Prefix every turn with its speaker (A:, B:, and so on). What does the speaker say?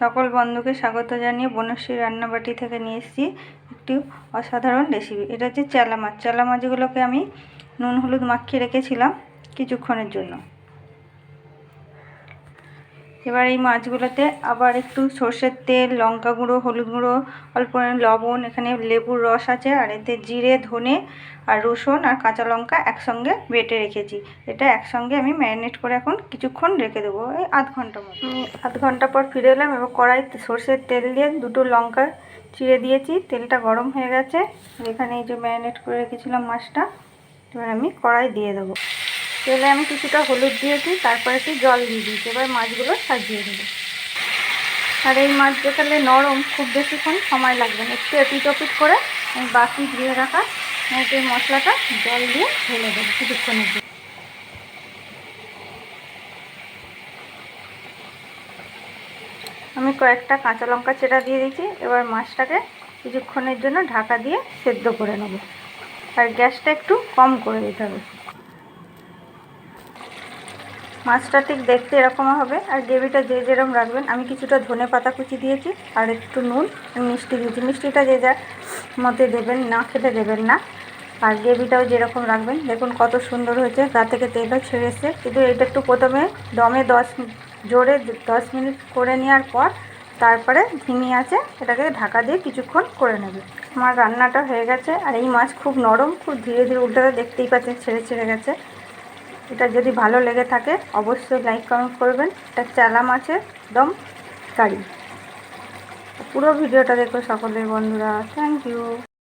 A: সকল বন্ধুকে স্বাগত জানিয়ে বনশ্রী রান্নাবাটি থেকে নিয়ে এসেছি একটি অসাধারণ রেসিপি এটা হচ্ছে চালা মাছ চালা মাছগুলোকে আমি নুন হলুদ মাখিয়ে রেখেছিলাম কিছুক্ষণের জন্য। এবার এই মাছগুলোতে আবার একটু সর্ষের তেল, লঙ্কা গুঁড়ো, হলুদ গুঁড়ো, অল্প লবণ, এখানে লেবুর রস আছে আর এতে জিরে, ধনে আর রসুন আর কাঁচা লঙ্কা একসঙ্গে বেটে রেখেছি। এটা একসঙ্গে আমি ম্যারিনেট করে এখন কিছুক্ষণ রেখে দেবো, এই আধ ঘণ্টা মতো। আধ ঘণ্টা পর ফিরে এলাম, এবার কড়াই সর্ষের তেল দিয়ে দুটো লঙ্কা চিড়ে দিয়েছি, তেলটা গরম হয়ে গেছে। এখানে এই যে ম্যারিনেট করে রেখেছিলাম মাছটা, এবার আমি কড়াই দিয়ে দেবো। তেলে আমি কিছুটা হলুদ দিয়েছি তারপরে একটু জল দিয়ে দিয়েছি এবার মাছগুলো সাজিয়ে দেবো আর এই মাছ যেখানে নরম, খুব বেশিক্ষণ সময় লাগবে না। একটু এপিট ওপিট করে আমি বাকি দিয়ে রাখা এই মশলাটা জল দিয়ে ঢেলে দেবো কিছুক্ষণের জন্য। আমি কয়েকটা কাঁচা লঙ্কা চেটা দিয়ে দিয়েছি। এবার মাছটাকে কিছুক্ষণের জন্য ঢাকা দিয়ে সেদ্ধ করে নেব। আর গ্যাসটা একটু কম করে দিতে হবে। মাছটা ঠিক দেখতে এরকম হবে। আর গ্রেভিটা যে যেরকম রাখবেন, আমি কিছুটা ধনে পাতা কুচি দিয়েছি আর একটু নুন মিষ্টি দিয়েছি। মিষ্টিটা যে যার মধ্যে দেবেন না, খেতে দেবেন না। আর গ্রেভিটাও যেরকম রাখবেন, দেখুন কত সুন্দর হয়েছে। গা থেকে তেলও ছেড়েছে। কিন্তু এটা একটু প্রথমে দমে দশ জোরে দশ মিনিট করে নেওয়ার পর তারপরে ধিমি আছে, এটাকে ঢাকা দিয়ে কিছুক্ষণ করে নেবে। আমার রান্নাটা হয়ে গেছে। আর এই মাছ খুব নরম, খুব ধীরে ধীরে উল্টাতে দেখতেই পাচ্ছেন, ছেড়ে ছেড়ে গেছে। এটা যদি ভালো লেগে থাকে, অবশ্যই লাইক কমেন্ট করবেন। এটা চালা মাছের দম কারি। পুরো ভিডিওটা দেখো সকলের বন্ধুরা। Thank you